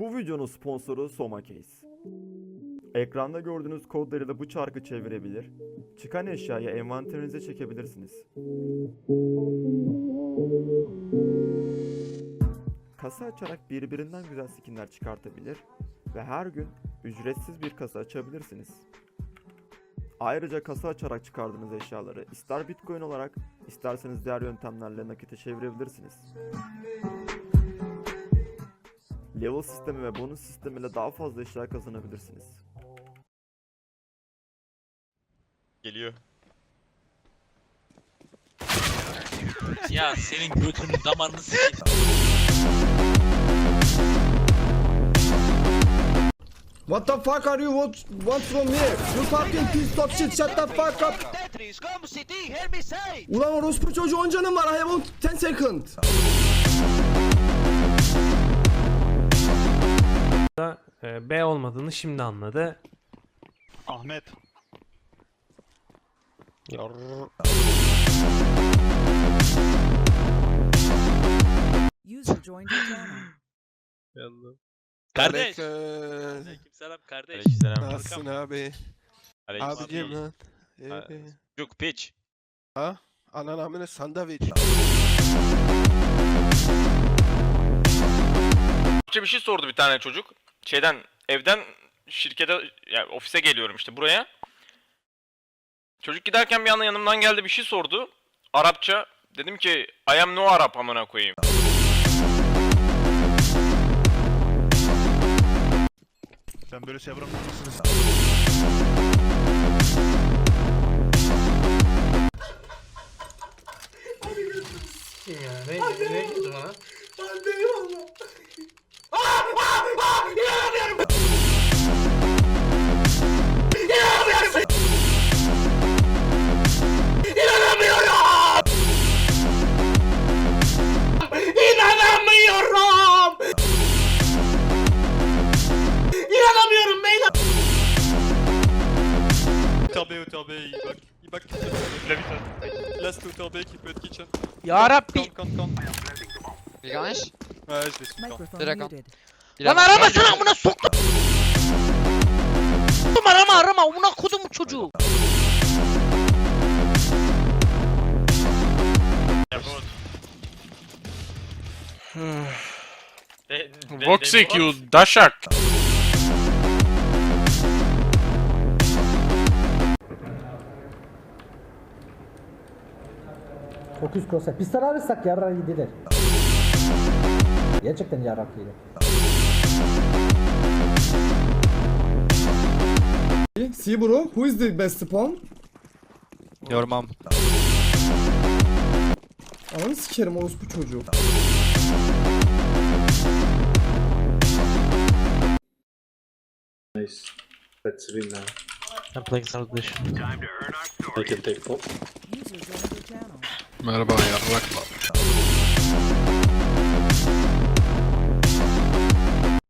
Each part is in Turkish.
Bu videonun sponsoru Soma. Ekranda gördüğünüz kodlarıyla bu çarkı çevirebilir, çıkan eşyayı envanterinize çekebilirsiniz. Kasa açarak birbirinden güzel skinler çıkartabilir ve her gün ücretsiz bir kasa açabilirsiniz. Ayrıca kasa açarak çıkardığınız eşyaları ister bitcoin olarak isterseniz diğer yöntemlerle nakite çevirebilirsiniz. Level sistemi ve bonus sistemiyle daha fazla eşya kazanabilirsiniz. Geliyor. Ya senin götünün damarını sikeyim. What the fuck are you what, want from me? You fucking piece of shit shut the fuck up. Tetris, come city, hear me say. Ulan orospu çocuğu 10 canım var I have on 10 second. Da e, B olmadığını şimdi anladı. Ahmet. User joined your channel. Kardeş. Aleyküm. Aleykümselam kardeş. Aleykümselam. Nasılsın abi? Aleykümselam. Abicim lan. Ha. Ee, Cuk piç. ha? Anan amına sandviç. Bir şey sordu bir tane çocuk. Şeyden evden şirkete yani ofise geliyorum işte buraya. Çocuk giderken bir anda yanımdan geldi bir şey sordu. Arapça. Dedim ki I am no Arap amına koyayım. Sen böyle şey bırakmamışsınız. Tabii tabii bak. Bak. Laisse tout tomber qui peut être kitchen. Ya Rabbi. Kon kon kon. Bir ganş. Ouais, je vais tout Microphone Direkt muted. Lan arama sana amına soktum. arama arama amına kodum çocuğu. Voxic you daşak. Fokus kosa. Pistol alırsak yarra gidilir. Gerçekten yarrak gidilir. See bro, who is the best spawn? Your mom. Ananı sikerim orospu çocuğu. I'm playing Salvation. User joined your channel. Merhaba yarrak.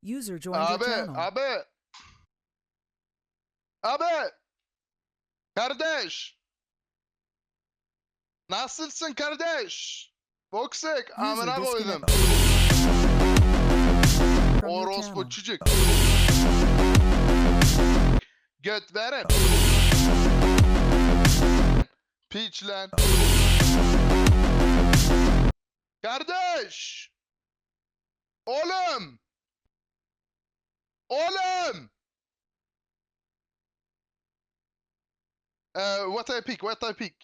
User joined your Abi, channel. abi. Abi. Kardeş. Nasılsın kardeş? Boksek amına koydum. From your Orospu çocuk. Göt verin. Piç lan. Kardeş. Oğlum. Oğlum. Uh, what I pick? What I pick?